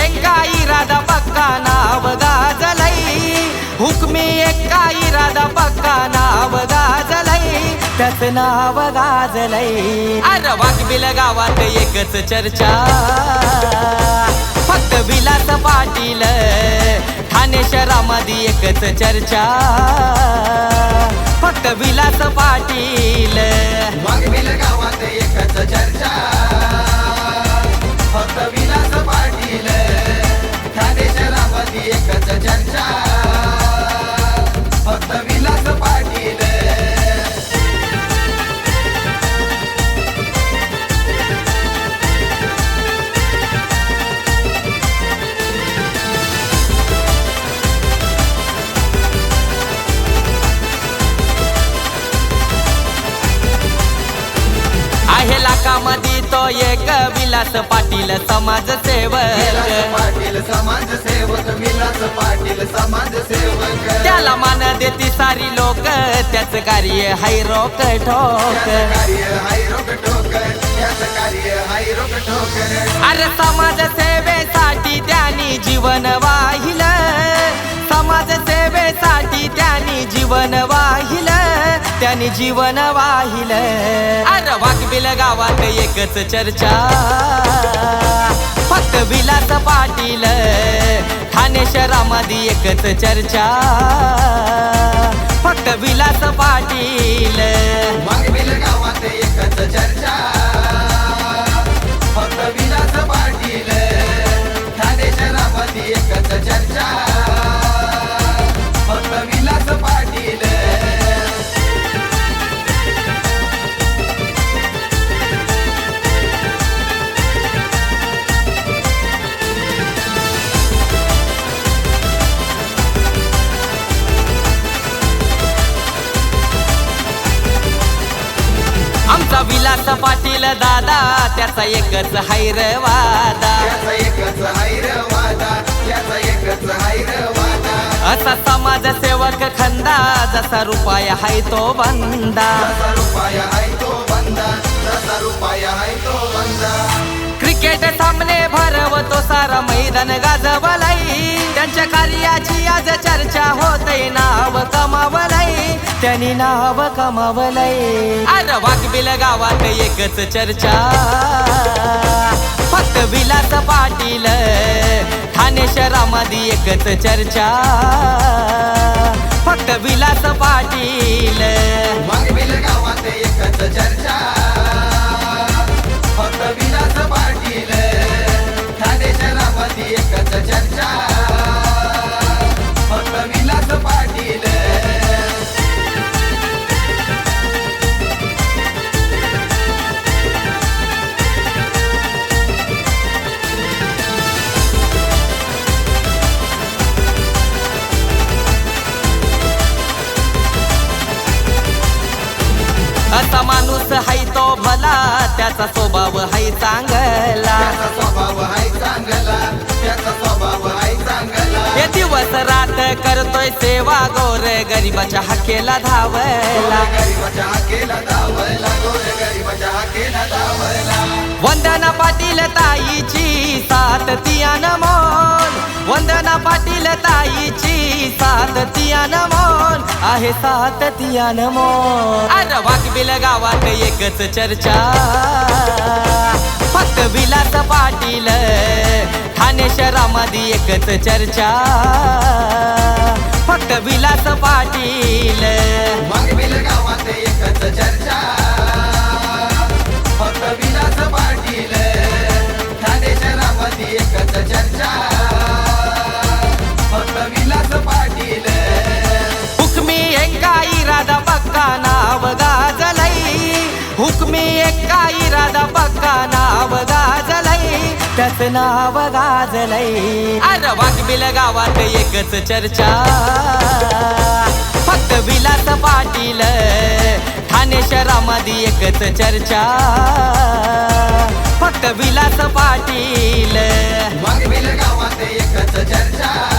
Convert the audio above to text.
हुकमी एका इरादा पक्का नाव गाजलई. हुकमी एका इरादा पक्का नाव गाजलई. त्याच नाव गाजलई. अरे वाघबिल गावात एकच चर्चा. फक्त विलास पाटील ठाणे शहरामध्ये एकच चर्चा. फक्त विलास पाटील वाघबिल गावात एकच चर्चा. तो एक विलास पाटील समाज सेवक. त्याला मान देती सारी लोक त्याच कार्य हाय रोक ठोक. त्याचं कार्य हाय त्यांनी जीवन वाहिलं. समाज सेवेसाठी त्यांनी जीवन वाहिलं. त्यांनी जीवन वाहिलं. अरे गावात एकच चर्चा. फक्त विलास पाटील ठाणे शहरामध्ये एकच चर्चा. फक्त विलास पाटील विलास पाटील दादा त्याचा एकच हैरवादा. त्याचा एकच हायर वादा त्याचा एकच हायर खंदा जसा रुपय हाय तो बंदा. क्रिकेट सामने भरवतो सारा मैदान गाजवलाई त्यांच्या कार्याची आज चर्चा होते नाव कमावलंय. त्यांनी नाव कमावलंय. अरे वाघबिल गावात एकच चर्चा. फक्त विलास पाटील ठाणे शहरामध्ये एकच चर्चा. फक्त विलास पाटील वाघबिल गावात एकच चर्चा. असा माणूस हाय तो भला त्याचा स्वभाव हाय चांगला. हे दिवस रात करतोय सेवा गोर गरीबाच्या हाकेला धावला. वंदना पाटील ताईची सात तियान मोल. वंदना पाटील ताईची सात तियान मोल. आहे सातत्यान तियान मोल अरे वाघबिल गावात एकच चर्चा. फक्त विलास पाटील ठाणे शहरामध्ये एकच चर्चा. फक्त विलास पाटील वाघबिल गावात एकच चर्चा. त्याच नाव गाजलय. अरे वाघबिल गावात एकच चर्चा. फक्त विलास पाटील ठाणे शहरामध्ये एकच चर्चा. फक्त विलास पाटील वाघबिल गावात एकच चर्चा.